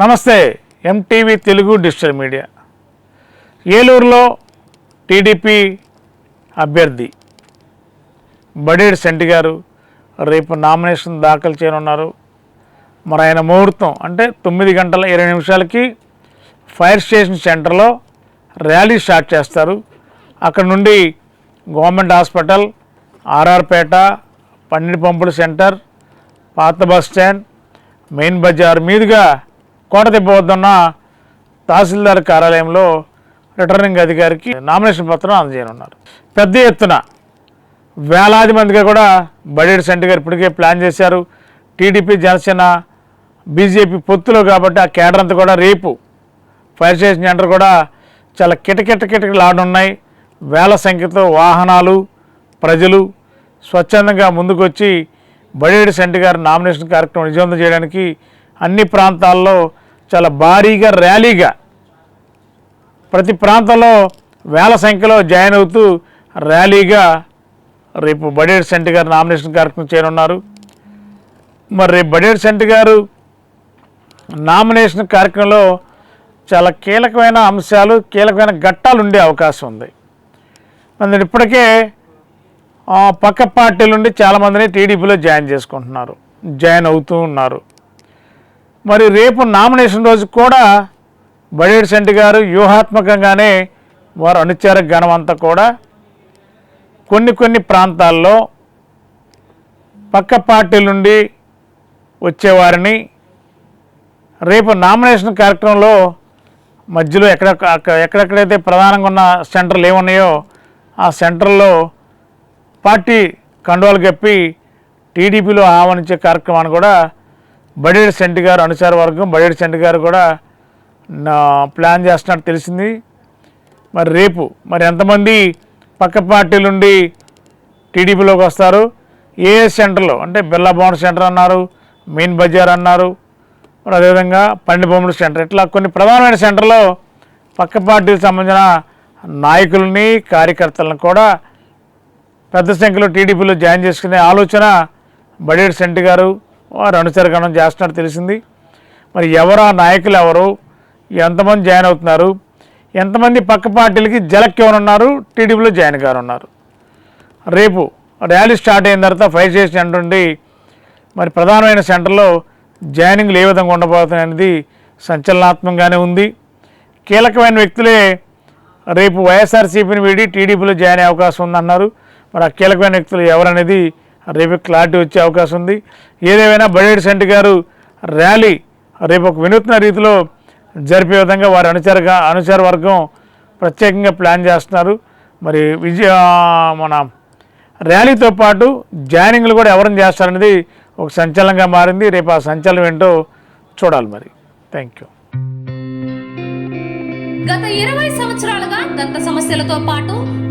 నమస్తే MTV Telugu digital media. ఏలూరులో TDP అభ్యర్థి బడేడ్ సెంటి గారు రేపు నామినేషన్ దాఖలు చేయనున్నారు. మరి ఆయన ముహూర్తం అంటే తొమ్మిది గంటల ఇరవై నిమిషాలకి ఫైర్ స్టేషన్ సెంటర్లో ర్యాలీ స్టార్ట్ చేస్తారు. అక్కడ నుండి గవర్నమెంట్ హాస్పిటల్ ఆర్ఆర్పేట పన్నెండు పంపుల సెంటర్ పాత బస్ స్టాండ్ మెయిన్ బజార్ మీదుగా కోటదిబ్బ వద్దన్న తహసీల్దార్ కార్యాలయంలో రిటర్నింగ్ అధికారికి నామినేషన్ పత్రం అందజేయనున్నారు. పెద్ద ఎత్తున వేలాది మందిగా కూడా బడేడు సెంటర్ గారు ఇప్పటికే ప్లాన్ చేశారు. టీడీపీ జనసేన బీజేపీ పొత్తులో కాబట్టి ఆ కేడర్ అంతా కూడా రేపు ఫైర్ స్టేషన్ సెంటర్ కూడా చాలా కిటకిట కిటకిలాడున్నాయి వేల సంఖ్యతో వాహనాలు ప్రజలు స్వచ్ఛందంగా ముందుకొచ్చి బడేడు సెంటర్ గారు నామినేషన్ కార్యక్రమం విజయవంతం చేయడానికి అన్ని ప్రాంతాల్లో చాలా భారీగా ర్యాలీగా ప్రతి ప్రాంతంలో వేల సంఖ్యలో జాయిన్ అవుతూ ర్యాలీగా రేపు బడేడ్ సెంట్ గారు నామినేషన్ కార్యక్రమం చేయనున్నారు. మరి రేపు బడేడ్ సెంట్ గారు నామినేషన్ కార్యక్రమంలో చాలా కీలకమైన అంశాలు కీలకమైన ఘట్టాలు ఉండే అవకాశం ఉంది. మరి ఇప్పటికే ఆ, పక్క పార్టీల నుండి చాలామందిని టీడీపీలో జాయిన్ చేసుకుంటున్నారు. జాయిన్ అవుతూ ఉన్నారు. మరి రేపు నామినేషన్ రోజు కూడా బడేడు శెట్టి గారు వ్యూహాత్మకంగానే వారు అనుచార గణం అంతా కూడా కొన్ని కొన్ని ప్రాంతాల్లో పక్క పార్టీల నుండి వచ్చేవారిని రేపు నామినేషన్ కార్యక్రమంలో మధ్యలో ఎక్కడ ఎక్కడెక్కడైతే ప్రధానంగా ఉన్న సెంటర్లు ఏమున్నాయో ఆ సెంటర్లో పార్టీ కండువాలు కప్పి టీడీపీలో ఆహ్వానించే కార్యక్రమాన్ని కూడా బడేడు సెంట్ గారు అనుసార వర్గం బడేడు సెంట్ గారు కూడా నా ప్లాన్ చేస్తున్నట్టు తెలిసింది. మరి రేపు మరి ఎంతమంది పక్క పార్టీల నుండి టీడీపీలోకి వస్తారు? ఏ సెంటర్లో? అంటే బిర్లా భవన్ సెంటర్ అన్నారు మెయిన్ బజార్ అన్నారు మరి అదేవిధంగా పండి బొమ్మల సెంటర్. ఇట్లా కొన్ని ప్రధానమైన సెంటర్లో పక్క పార్టీలకు సంబంధించిన నాయకులని కార్యకర్తలను కూడా పెద్ద సంఖ్యలో టీడీపీలో జాయిన్ చేసుకునే ఆలోచన బడేడు సెంటి గారు వారు అనుచరగణం చేస్తున్నట్టు తెలిసింది. మరి ఎవరు ఆ నాయకులు ఎవరు? ఎంతమంది జాయిన్ అవుతున్నారు? ఎంతమంది పక్క పార్టీలకి జలక్కెవరున్నారు టీడీపీలో జాయిన్ కానున్నారు. ఉన్నారు రేపు ర్యాలీ స్టార్ట్ అయిన తర్వాత ఫైవ్ స్టేషన్ నుండి మరి ప్రధానమైన సెంటర్లో జాయినింగ్లు ఏ విధంగా ఉండబోతున్నాయి అనేది సంచలనాత్మకంగానే ఉంది. కీలకమైన వ్యక్తులే రేపు వైఎస్ఆర్సీపీని వీడి టీడీపీలో జాయిన్ అయ్యే అవకాశం ఉందన్నారు. మరి ఆ కీలకమైన వ్యక్తులు ఎవరనేది రేపు క్లారిటీ వచ్చే అవకాశం ఉంది. ఏదేమైనా బడేడ్ సెంట్ గారు ర్యాలీ రేపు ఒక వినూత్న రీతిలో జరిపే విధంగా వారి అనుచరగా అనుచర వర్గం ప్రత్యేకంగా ప్లాన్ చేస్తున్నారు. మరి విజయ మన ర్యాలీతో పాటు జాయినింగ్లు కూడా ఎవరిని చేస్తారనేది ఒక సంచలనంగా మారింది. రేపు ఆ సంచలనం ఏంటో చూడాలి మరి. థ్యాంక్ యూ గత ఇరవై సంవత్సరాలుగా దంత సమస్యలతో పాటు